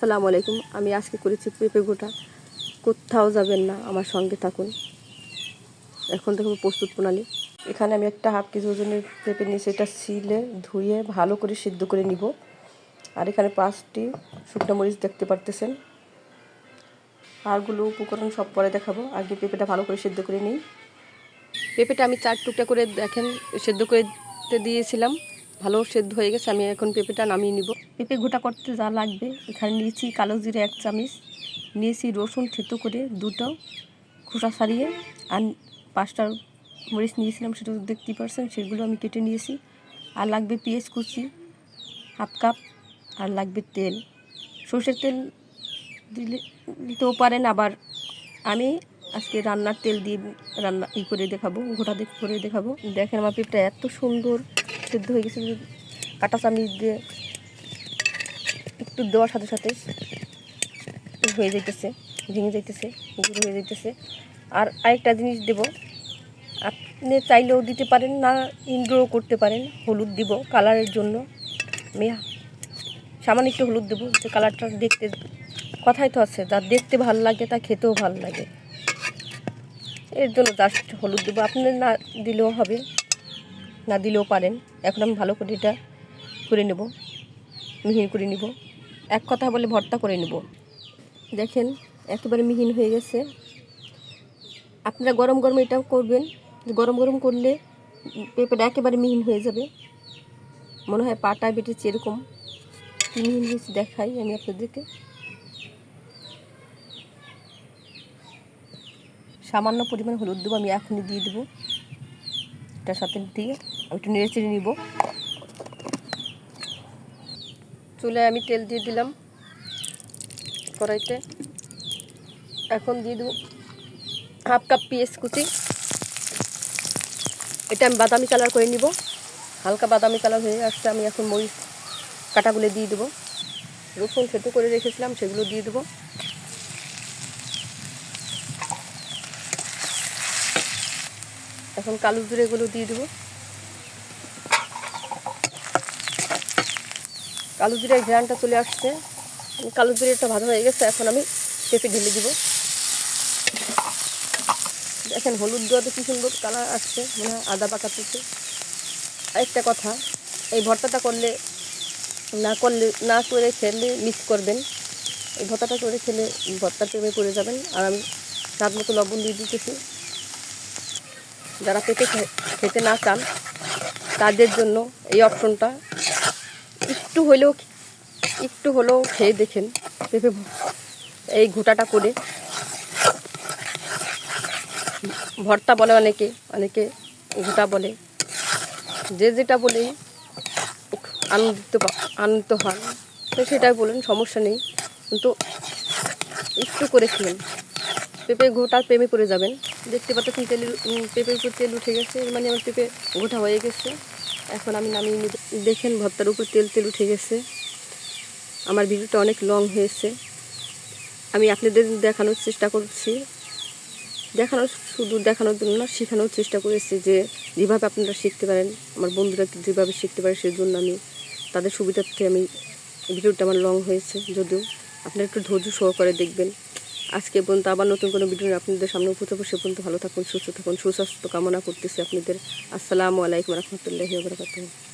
আসসালামু আলাইকুম। আমি আজকে করেছি পেঁপে গোটা কোথাও যাবেন না, আমার সঙ্গে থাকুন। এখন দেখব প্রস্তুত প্রণালী। এখানে আমি একটা হাফ কেজি ওজনের পেঁপে নিয়েছি। এটা সিলে ধুয়ে ভালো করে সিদ্ধ করে নিব। আর এখানে পাঁচটি শুকনো মরিচ দেখতে পারতেছেন। আরগুলো উপকরণ সব পরে দেখাবো। আগে পেঁপেটা ভালো করে সিদ্ধ করে নিই। পেঁপেটা আমি চার টুকটা করে দেখেন, সেদ্ধ করে দিয়েছিলাম। ভালো সেদ্ধ হয়ে গেছে, আমি এখন পেঁপেটা নামিয়ে নিব। পেঁপে গোটা করতে যা লাগবে, এখানে নিয়েছি কালো জিরে এক চামচ, নিয়েছি রসুন থেতো করে দুটো খোসা সারিয়ে আর পাঁচটা মরিচ নিয়েছিলাম, সেটা দেখতেই পারছেন, সেগুলো আমি কেটে নিয়েছি। আর লাগবে পেঁয়াজ কুচি, হাফ কাপ, আর লাগবে তেল। সর্ষের তেল দিলে, দিতেও পারেন, আবার আমি আজকে রান্নার তেল দিয়ে রান্না ই করে দেখাবো গোটা দেখ করে দেখাবো। দেখেন আমার পেঁপটা এত সুন্দর, সেদ্ধ হয়ে গেছে কাটা চামিচ দিয়ে একটু দেওয়ার সাথে সাথে হয়ে যাইতেছে, ভেঙে যাইতেছে, গুঁড়ো হয়ে যাইতেছে। আর আরেকটা জিনিস দেব, আপনি চাইলেও দিতে পারেন না ইন্ড্রো করতে পারেন, হলুদ দিব কালারের জন্য। আমি সামান্য একটু হলুদ দেবো, যে কালারটা দেখতে কথাই তো আছে, যা দেখতে ভালো লাগে, তা খেতেও ভালো লাগে। এর জন্য জাস্ট হলুদ দেবো। আপনি না দিলেও হবে, না দিলেও পারেন। এখন আমি ভালো করে এটা করে নেব, মিহিন করে নিব। এক কথা বলে ভর্তা করে নেব। দেখেন, একেবারে মিহিন হয়ে গেছে। আপনারা গরম গরম এটাও করবেন। গরম গরম করলে পেঁপেটা একেবারে মিহিন হয়ে যাবে। মনে হয় পাটা বেটেছে এরকম। মিহিন হয়েছে দেখাই আমি আপনাদেরকে। সামান্য পরিমাণ হলুদ দেবো, আমি এখনই দিয়ে দেবো। এটার সাথে দিয়ে একটু নেড়ে চেড়ে নিব। চুলে আমি তেল দিয়ে দিলাম কড়াইতে। এখন দিয়ে দেবো হাফ কাপ পেঁয়াজ কুচি। এটা আমি বাদামি কালার করে নিব। হালকা বাদামি কালার হয়ে আসছে আমি এখন মরিচ কাটাগুলো দিয়ে দেবো। রসুন সেতু করে রেখেছিলাম, সেগুলো দিয়ে দেবো। এখন কালো জিরেগুলো দিয়ে দেবো। কালো জিরের ঘ্রানটা চলে আসছে। কালো জিরেটা ভালো হয়ে গেছে, এখন আমি পেঁপে ঢেলে দিব। দেখেন, হলুদ দেওয়াতে কী সুন্দর কালার আসছে, মনে আদা পাকাতেছে আরেকটা কথা, এই ভর্তাটা করলে, না করলে, না করে খেলে মিক্স করবেন। এই ভর্তাটা করে খেলে ভর্তার প্রেমে পড়ে যাবেন। আর আমি স্বাদ মতো লবণ দিয়ে দিতেছি। যারা পেঁপে খেতে না চান, তাদের জন্য এই অপশনটা একটু হলেও একটু হলেও খেয়ে দেখেন। পেঁপে এই ঘোটাটা করে ভর্তা বলে অনেকে অনেকে ঘোটা বলে। যে যেটা বলে আনন্দিত আনন্দিত হন তো সেটাই বলেন, সমস্যা নেই। কিন্তু একটু করে খেলেন। পেঁপে ঘোটার প্রেমে পড়ে যাবেন। দেখতে পাচ্ছেন তেল পেঁপের উপর তেল উঠে গেছে। মানে আমার পেঁপে ঘোটা হয়ে গেছে। এখন আমি নামিয়ে দেখেন ভর্তার উপর তেল তেল উঠে গেছে। আমার ভিডিওটা অনেক লং হয়েছে। আমি আপনাদের দেখানোর চেষ্টা করছি। দেখানোর শুধু দেখানোর জন্য না, শেখানোর চেষ্টা করেছি যে যেভাবে আপনারা শিখতে পারেন। আমার বন্ধুরা যেভাবে শিখতে পারে সেই জন্য আমি তাদের সুবিধার্থে আমি ভিডিওটা আমার লং হয়েছে। যদিও আপনারা একটু ধৈর্য সহকারে দেখবেন। আজকে পর্যন্ত আবার নতুন কোনো ভিডিও আপনাদের সামনে উপস্থাপন সে পর্যন্ত ভালো থাকুন, সুস্থ থাকুন, সুস্বাস্থ্য কামনা করতেছি আপনাদের। আসসালামু আলাইকুম রহমতুল্লাহি বারকাতুহ।